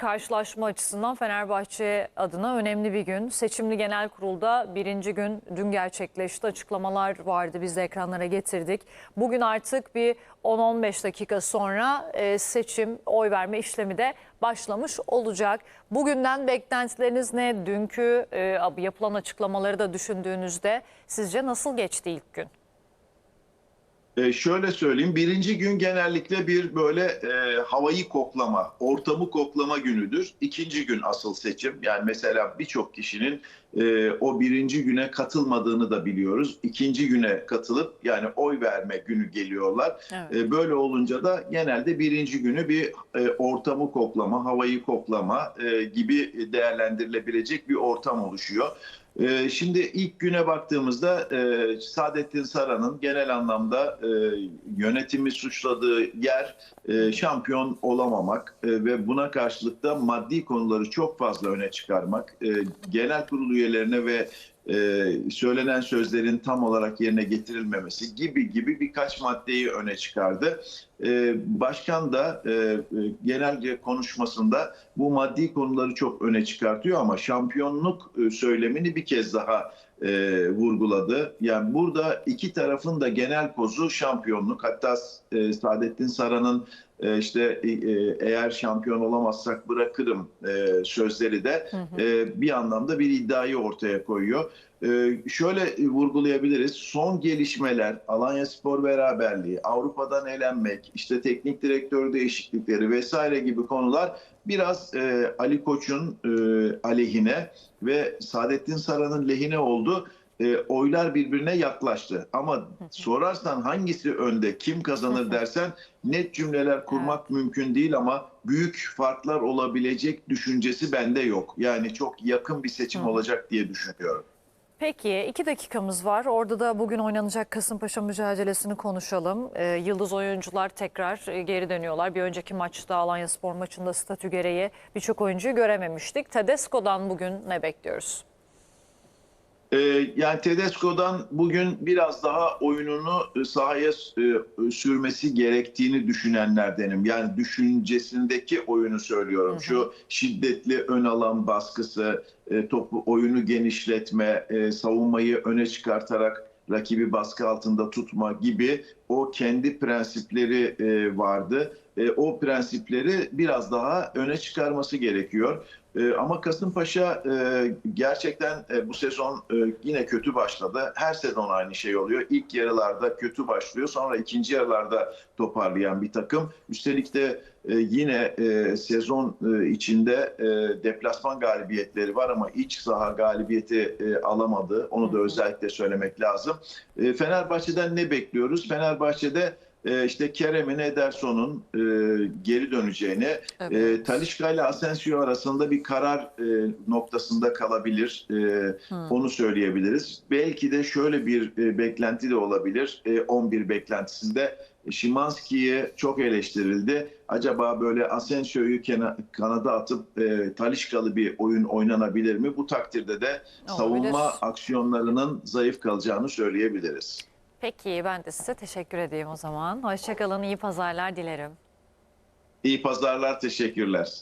karşılaşma açısından Fenerbahçe adına önemli bir gün. Seçimli genel kurulda birinci gün dün gerçekleşti. Açıklamalar vardı biz de ekranlara getirdik. Bugün artık bir 10-15 dakika sonra e, seçim, oy verme işlemi de başlamış olacak. Bugünden beklentileriniz ne? Dünkü e, yapılan açıklamaları da düşündüğünüzde sizce nasıl geçti ilk gün? Ee, şöyle söyleyeyim, birinci gün genellikle bir böyle e, havayı koklama, ortamı koklama günüdür. İkinci gün asıl seçim. Yani mesela birçok kişinin e, o birinci güne katılmadığını da biliyoruz. İkinci güne katılıp yani oy verme günü geliyorlar. Evet. E, böyle olunca da genelde birinci günü bir e, ortamı koklama, havayı koklama e, gibi değerlendirilebilecek bir ortam oluşuyor. E, şimdi ilk güne baktığımızda e, Saadettin Saran'ın genel anlamda e, yönetimi suçladığı yer e, şampiyon olamamak ve buna karşılık da maddi konuları çok fazla öne çıkarmak, genel kurul üyelerine ve e, söylenen sözlerin tam olarak yerine getirilmemesi gibi gibi birkaç maddeyi öne çıkardı. E, başkan da e, e, genelce konuşmasında bu maddi konuları çok öne çıkartıyor ama şampiyonluk e, söylemini bir kez daha e, vurguladı. Yani burada iki tarafın da genel kozu şampiyonluk. Hatta e, Saadettin Saran'ın e, işte e, eğer şampiyon olamazsak bırakırım e, sözleri de e, bir anlamda bir iddiayı ortaya koyuyor. E, şöyle vurgulayabiliriz. Son gelişmeler, Alanya Spor beraberliği, Avrupa'dan elenmek, işte teknik direktör değişiklikleri vesaire gibi konular biraz e, Ali Koç'un e, aleyhine ve Saadettin Saran'ın lehine oldu. E, oylar birbirine yaklaştı. Ama sorarsan hangisi önde, kim kazanır dersen net cümleler kurmak mümkün değil ama büyük farklar olabilecek düşüncesi bende yok. Yani çok yakın bir seçim Hı. olacak diye düşünüyorum. Peki iki dakikamız var. Orada da bugün oynanacak Kasımpaşa mücadelesini konuşalım. Ee, yıldız oyuncular tekrar e, geri dönüyorlar. Bir önceki maçta Alanya Spor maçında statü gereği birçok oyuncuyu görememiştik. Tedesco'dan bugün ne bekliyoruz? Ee, yani Tedesco'dan bugün biraz daha oyununu e, sahaya e, sürmesi gerektiğini düşünenlerdenim. Yani düşüncesindeki oyunu söylüyorum. Hı hı. Şu şiddetli ön alan baskısı, e, topu oyunu genişletme, e, savunmayı öne çıkartarak rakibi baskı altında tutma gibi o kendi prensipleri e, vardı. E, o prensipleri biraz daha öne çıkarması gerekiyor. E, ama Kasımpaşa e, gerçekten e, bu sezon e, yine kötü başladı. Her sezon aynı şey oluyor. İlk yarılarda kötü başlıyor. Sonra ikinci yarılarda toparlayan bir takım. Üstelik de e, yine e, sezon e, içinde e, deplasman galibiyetleri var ama iç saha galibiyeti e, alamadı. Onu da özellikle söylemek lazım. E, Fenerbahçe'den ne bekliyoruz? Fenerbahçe'de e, işte Kerem'in, Ederson'un e, geri döneceğini, Evet. e, Talişka ile Asensio arasında bir karar e, noktasında kalabilir. E, Hmm. Onu söyleyebiliriz. Belki de şöyle bir e, beklenti de olabilir. E, 11 beklentisinde Şimanski'ye çok eleştirildi. Acaba böyle Asensio'yu kanada atıp e, Talişkalı bir oyun oynanabilir mi? Bu takdirde de savunma aksiyonlarının zayıf kalacağını söyleyebiliriz. Peki ben de size teşekkür edeyim o zaman. Hoşçakalın, iyi pazarlar dilerim. İyi pazarlar, teşekkürler.